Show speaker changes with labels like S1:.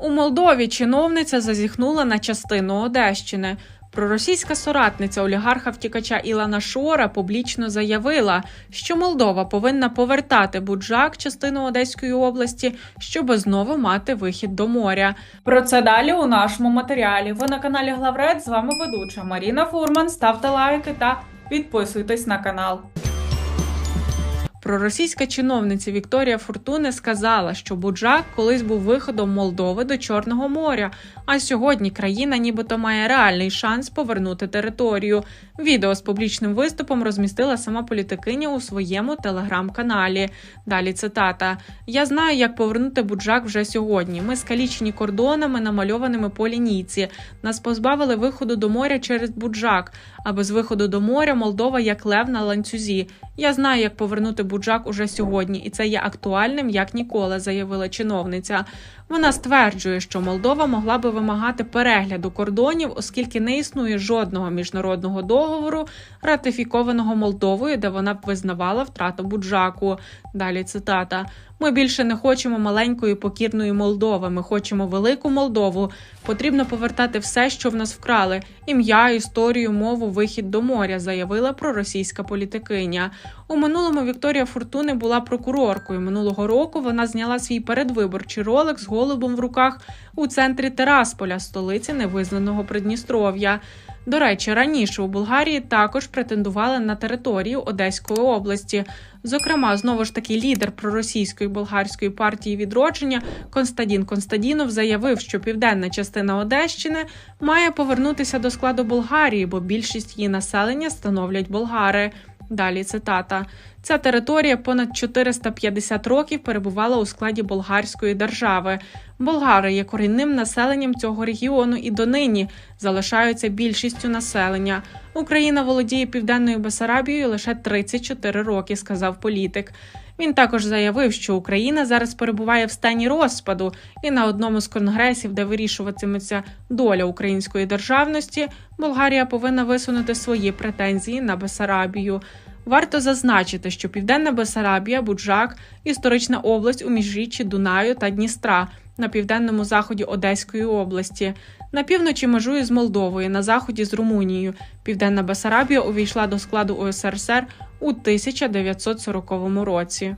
S1: У Молдові чиновниця зазіхнула на частину Одещини. Проросійська соратниця олігарха втікача Ілана Шора публічно заявила, що Молдова повинна повертати Буджак, частину Одеської області, щоб знову мати вихід до моря. Про це далі у нашому матеріалі. Ви на каналі Главред. З вами ведуча Маріна Фурман. Ставте лайки та підписуйтесь на канал. Проросійська чиновниця Вікторія Фортуне сказала, що Буджак колись був виходом Молдови до Чорного моря, а сьогодні країна нібито має реальний шанс повернути територію. Відео з публічним виступом розмістила сама політикиня у своєму телеграм-каналі. Далі цитата: Я знаю, як повернути Буджак вже сьогодні. Ми скалічені кордонами, намальованими по лінійці. Нас позбавили виходу до моря через Буджак. А без виходу до моря Молдова як лев на ланцюзі. Я знаю, як повернути Буджак уже сьогодні, і це є актуальним як ніколи, заявила чиновниця. Вона стверджує, що Молдова могла би вимагати перегляду кордонів, оскільки не існує жодного міжнародного договору, ратифікованого Молдовою, де вона б визнавала втрату Буджаку. Далі цитата: ми більше не хочемо маленької покірної Молдови. Ми хочемо велику Молдову. Потрібно повертати все, що в нас вкрали: ім'я, історію, мову, вихід до моря, заявила проросійська політикиня. У минулому Вікторія Фортуни була прокуроркою. Минулого року вона зняла свій передвиборчий ролик з голубом в руках у центрі Терасполя, столиці невизнаного Придністров'я. До речі, раніше у Болгарії також претендували на територію Одеської області. Зокрема, знову ж таки, лідер проросійської болгарської партії відродження Константін Констадінов заявив, що південна частина Одещини має повернутися до складу Болгарії, бо більшість її населення становлять болгари. Далі цитата: ця територія понад 450 років перебувала у складі болгарської держави. Болгари є корінним населенням цього регіону і донині залишаються більшістю населення. Україна володіє південною Бесарабією лише 34 роки, сказав політик. Він також заявив, що Україна зараз перебуває в стані розпаду, і на одному з конгресів, де вирішуватиметься доля української державності, Болгарія повинна висунути свої претензії на Бесарабію. Варто зазначити, що Південна Бесарабія, Буджак історична область у міжріччі Дунаю та Дністра на південному заході Одеської області. На півночі межує з Молдовою, на заході з Румунією. Південна Бесарабія увійшла до складу УСРСР у 1940 році.